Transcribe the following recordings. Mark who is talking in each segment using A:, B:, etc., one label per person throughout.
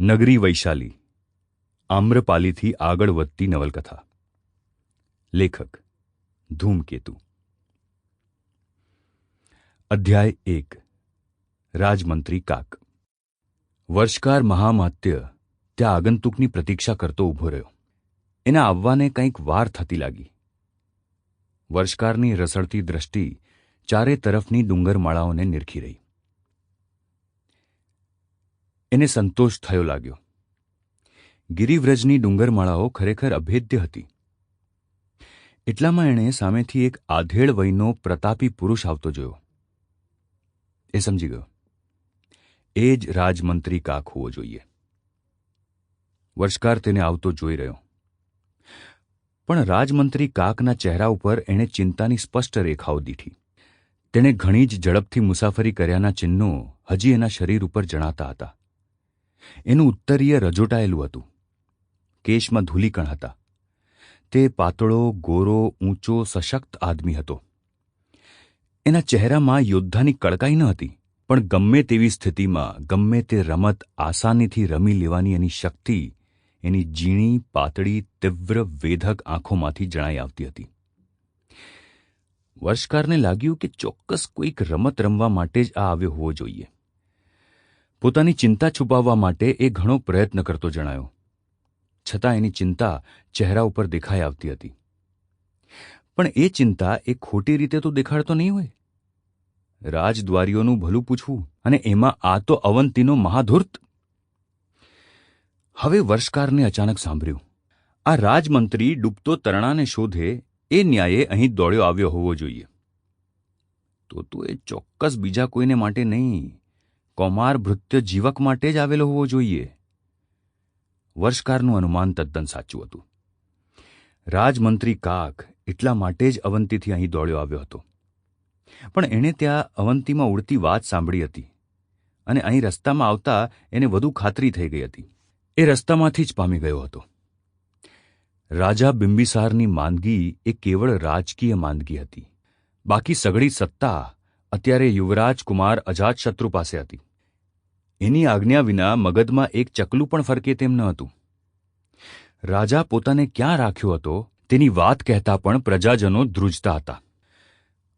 A: નગરી વૈશાલી. આમ્રપાલીથી આગળ વધતી નવલકથા. લેખક. ધૂમકેતુ. અધ્યાય એક. રાજમંત્રી કાક. વર્ષકાર મહામાત્ય ત્યાં આગંતુકની પ્રતીક્ષા કરતો ઊભો રહ્યો. એના આવવાને કંઈક વાર થતી લાગી. વર્ષકારની રસડતી દ્રષ્ટિ ચારે તરફની ડુંગરમાળાઓને નિરખી રહી. એને સંતોષ થયો લાગ્યો. ગિરિવ્રજની ડુંગરમાળાઓ ખરેખર અભેદ્ય હતી. એટલામાં એણે સામેથી એક આધેડ વયનો પ્રતાપી પુરુષ આવતો જોયો. એ સમજી ગયો. એ જ રાજમંત્રી કાક હોવો જોઈએ. વર્ષકાર તેને આવતો જોઈ રહ્યો. પણ રાજમંત્રી કાકના ચહેરા ઉપર એણે ચિંતાની સ્પષ્ટ રેખાઓ દીઠી. તેણે ઘણી જ ઝડપથી મુસાફરી કર્યાના ચિહ્નો હજી એના શરીર ઉપર જણાતા હતા. એનું ઉત્તરીય રજોટાયેલું હતું. કેશમાં ધૂલીકણ હતા. તે પાતળો, ગોરો, ઊંચો, સશક્ત આદમી હતો. એના ચહેરામાં યોદ્ધાની કડકાઈ ન હતી, પણ ગમે તેવી સ્થિતિમાં, ગમે તે રમત આસાનીથી રમી લેવાની એની શક્તિ, એની ઝીણી, પાતળી, તીવ્ર, વેધક આંખોમાંથી જણાઈ આવતી હતી. વર્ષકારને લાગ્યું કે ચોક્કસ કોઈક રમત રમવા માટે જ આ આવ્યો હોવો જોઈએ. પોતાની ચિંતા છુપાવવા માટે એ ઘણો પ્રયત્ન કરતો જણાયો. છતાં એની ચિંતા ચહેરા ઉપર દેખાઈ આવતી હતી. પણ એ ચિંતા એ ખોટી રીતે તો દેખાડતો નહીં હોય? રાજદ્વારીઓનું ભલું પૂછવું અને એમાં આ તો અવંતીનો મહાધૂર્ત! હવે વર્ષકારને અચાનક સાંભળ્યું. આ રાજમંત્રી ડૂબતો તરણાને શોધે એ ન્યાયે અહીં દોડ્યો આવ્યો હોવો જોઈએ. તો તું એ ચોક્કસ બીજા કોઈને માટે નહીં. કૌમાર ભૃત્ય જીવક માટે જ આવેલો હોવો જોઈએ. વર્ષકારનું અનુમાન તદ્દન સાચું હતું. રાજમંત્રી કાક એટલા માટે જ અવંતીથી અહીં દોડ્યો આવ્યો હતો. પણ એણે ત્યાં અવંતીમાં ઉડતી વાત સાંભળી હતી અને અહીં રસ્તામાં આવતા એને વધુ ખાતરી થઈ ગઈ હતી. એ રસ્તામાંથી જ પામી ગયો હતો. રાજા બિંબિસારની માંદગી એ કેવળ રાજકીય માંદગી હતી. બાકી સઘળી સત્તા અત્યારે યુવરાજ કુમાર અજાતશત્રુ પાસે હતી. એની આજ્ઞા વિના મગધમાં એક ચકલું પણ ફરકે તેમ ન હતું. રાજા પોતાને ક્યાં રાખ્યો હતો તેની વાત કહેતા પણ પ્રજાજનો ધ્રુજતા હતા.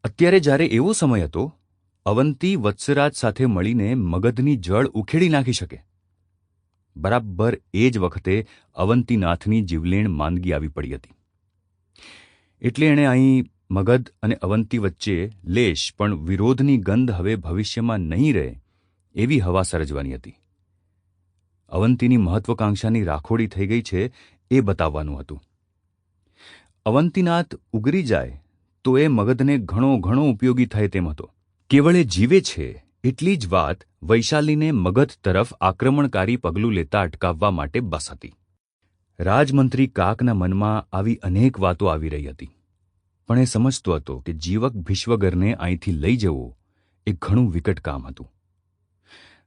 A: અત્યારે જ્યારે એવો સમય હતો, અવંતી વત્સરાજ સાથે મળીને મગધની જળ ઉખેડી નાખી શકે. બરાબર એ જ વખતે અવંતીનાથની જીવલેણ માંદગી આવી પડી હતી. એટલે એણે અહીં મગધ અને અવંતી વચ્ચે લેશ પણ વિરોધની ગંધ હવે ભવિષ્યમાં નહીં રહે એવી હવા સર્જવાની હતી. અવંતીની મહત્વકાંક્ષાની રાખોડી થઈ ગઈ છે એ બતાવવાનું હતું. અવંતીનાથ ઉગરી જાય તો એ મગધને ઘણો ઘણો ઉપયોગી થાય તેમ હતો. કેવળ એ જીવે છે એટલી જ વાત વૈશાલીને મગધ તરફ આક્રમણકારી પગલું લેતા અટકાવવા માટે બસ હતી. રાજમંત્રી કાકના મનમાં આવી અનેક વાતો આવી રહી હતી. પણ એ સમજતો હતો કે જીવક ભીષ્વગરને અહીંથી લઈ જવો એ ઘણું વિકટ કામ હતું.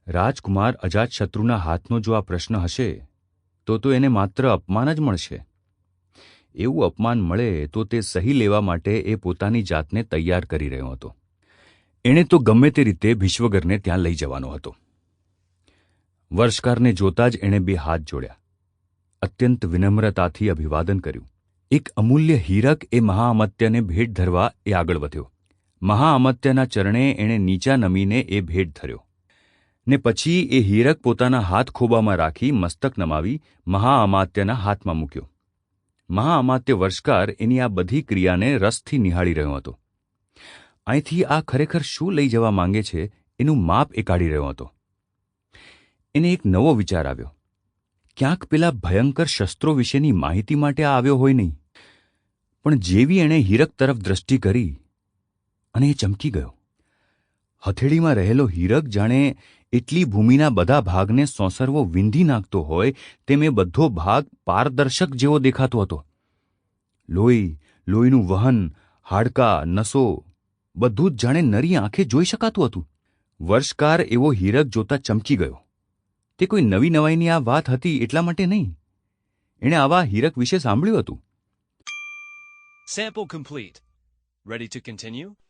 A: રાજકુમાર અજાતશત્રુના હાથનો જો આ પ્રશ્ન હશે, તો તો એને માત્ર અપમાન જ મળશે. એવું અપમાન મળે તો તે સહી લેવા માટે એ પોતાની જાતને તૈયાર કરી રહ્યો હતો. એણે તો ગમે તે રીતે ભીશ્વગરને ત્યાં લઈ જવાનો હતો. વર્ષકારને જોતા જ એણે બે હાથ જોડ્યા. અત્યંત વિનમ્રતાથી અભિવાદન કર્યું. એક અમૂલ્ય હીરક એ મહાઅમત્યને ભેટ ધરવા એ આગળ વધ્યો. મહાઅમત્યના ચરણે એણે નીચા નમીને એ ભેટ ધર્યો. ને પછી એ હીરક પોતાના હાથ ખોબામાં રાખી મસ્તક નમાવી મહાઅમાત્યના હાથમાં મૂક્યો. મહાઅમાત્ય વર્ષકાર એની આ બધી ક્રિયાને રસથી નિહાળી રહ્યો હતો. અહીંથી આ ખરેખર શું લઈ જવા માંગે છે એનું માપ એ કાઢી રહ્યો હતો. એને એક નવો વિચાર આવ્યો. ક્યાંક પેલા ભયંકર શસ્ત્રો વિશેની માહિતી માટે આ આવ્યો હોય નહીં. પણ જેવી એણે હીરક તરફ દ્રષ્ટિ કરી અને એ ચમકી ગયો. હથેળીમાં રહેલો હીરક જાણે એટલી ભૂમિના બધા ભાગને સોંસરવો વિંધી નાખતો હોય તેમ એ બધો ભાગ પારદર્શક જેવો દેખાતો હતો. લોહી, લોહીનું વહન, હાડકા, નસો, બધું જ જાણે નરી આંખે જોઈ શકાતું હતું. વર્ષકાર એવો હીરક જોતા ચમકી ગયો. તે કોઈ નવી નવાઈની આ વાત હતી એટલા માટે નહીં. એણે આવા હીરક વિશે સાંભળ્યું હતું.
B: Sample complete. Ready to continue?